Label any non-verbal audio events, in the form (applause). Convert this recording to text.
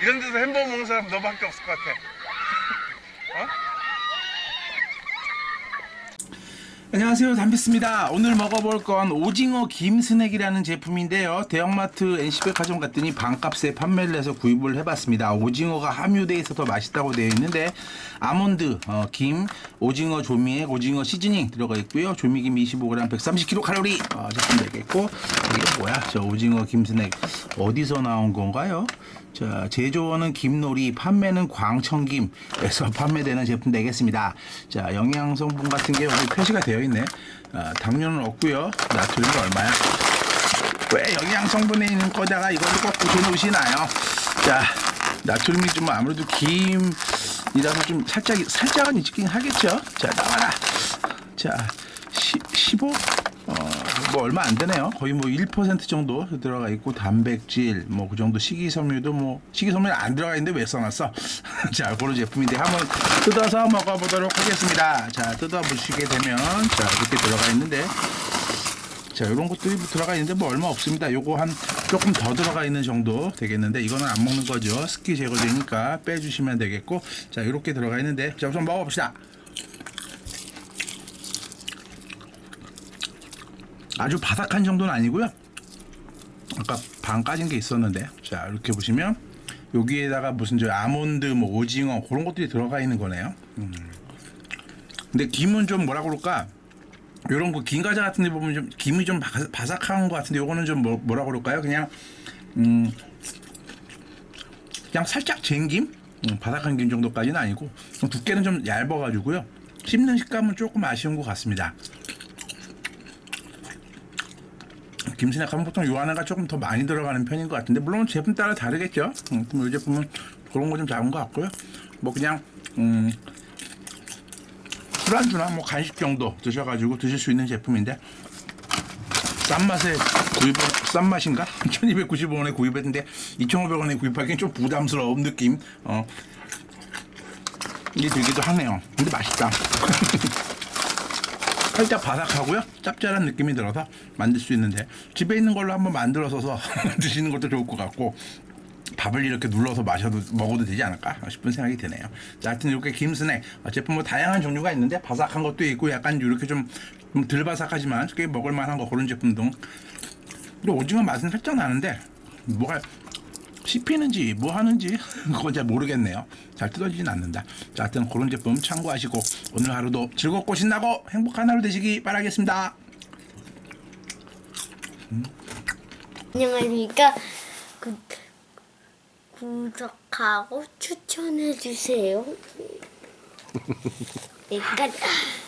이런 데서 햄버거 먹는 사람 너밖에 없을 것 같아. 어? 안녕하세요. 담비스입니다. 오늘 먹어볼 건 오징어 김 스낵이라는 제품인데요. 대형마트 NC백화점 갔더니 반값에 판매를 해서 구입을 해봤습니다. 오징어가 함유되어 있어서 맛있다고 되어 있는데 아몬드, 어, 김, 오징어 조미액, 오징어 시즈닝 들어가 있고요. 조미김 25g 130kcal 어, 제품 되겠고. 이게 뭐야? 저 오징어 김 스낵 어디서 나온 건가요? 자, 제조원은 김놀이, 판매는 광천김에서 판매되는 제품 되겠습니다. 자, 영양 성분 같은 게 여기 표시가 되어 있네. 아, 당뇨는 없고요. 나트륨이 얼마야? 왜 영양 성분에 있는 거다가 이걸 꼭 붙여놓으시나요? 자, 나트륨이 좀 아무래도 김이라서 좀 살짝 살짝은 있긴 하겠죠. 자, 나와라. 자, 시, 15. 어, 뭐 얼마 안 되네요. 거의 뭐 1% 정도 들어가 있고 단백질 뭐 그 정도 식이섬유도 뭐 식이섬유 안 들어가 있는데 왜 써놨어? (laughs) 자, 그런 제품인데 한번 뜯어서 먹어보도록 하겠습니다. 자, 뜯어 보시게 되면 자 이렇게 들어가 있는데 자, 이런 것들이 들어가 있는데 뭐 얼마 없습니다. 요거 한 조금 더 들어가 있는 정도 되겠는데 이거는 안 먹는 거죠. 습기 제거되니까 빼주시면 되겠고 자, 이렇게 들어가 있는데 자, 우선 먹어봅시다. 아주 바삭한 정도는 아니고요. 아까 반 까진 게 있었는데 자 이렇게 보시면 여기에다가 무슨 저 아몬드 뭐 오징어 그런 것들이 들어가 있는 거네요. 음. 근데 김은 좀 뭐라 그럴까? 요런 거긴 과자 같은 데 보면 좀 김이 좀 바- 바삭한 것 같은데 요거는 좀 뭐, 뭐라 그럴까요? 그냥 음 그냥 살짝 쟁김? 음, 바삭한 김 정도까지는 아니고 좀 두께는 좀 얇아가지고요. 씹는 식감은 조금 아쉬운 것 같습니다. 김스낵 하면 보통 요 안에가 조금 더 많이 들어가는 편인 것 같은데 물론 제품 따라 다르겠죠. 음, 이 제품은 그런 거 좀 작은 것 같고요. 뭐 그냥 음, 술안주나 뭐 간식 정도 드셔가지고 드실 수 있는 제품인데 싼 맛에 구입 싼 맛인가? 1,295원에 (laughs) 구입했는데 2,500원에 구입하기엔 좀 부담스러운 느낌. 어. 이게 들기도 하네요. 근데 맛있다. (laughs) 살짝 바삭하고요. 짭짤한 느낌이 들어서 만들 수 있는데 집에 있는 걸로 한번 만들어서 (laughs) 드시는 것도 좋을 것 같고 밥을 이렇게 눌러서 마셔도 먹어도 되지 않을까 싶은 생각이 드네요. 자, 하여튼 이렇게 김스낵 어, 제품 뭐 다양한 종류가 있는데 바삭한 것도 있고 약간 이렇게 좀 덜 바삭하지만 꽤 먹을 만한 거 그런 제품도 근데 오징어 맛은 살짝 나는데 뭐가 씹히는지 뭐 하는지 (laughs) 그건 잘 모르겠네요. 잘 뜯어지진 않는다. 자, 하여튼 그런 제품 참고하시고 오늘 하루도 즐겁고 신나고 행복한 하루 되시기 바라겠습니다. 안녕하십니까. 구, 구독하고 추천해 주세요. 내가 (laughs)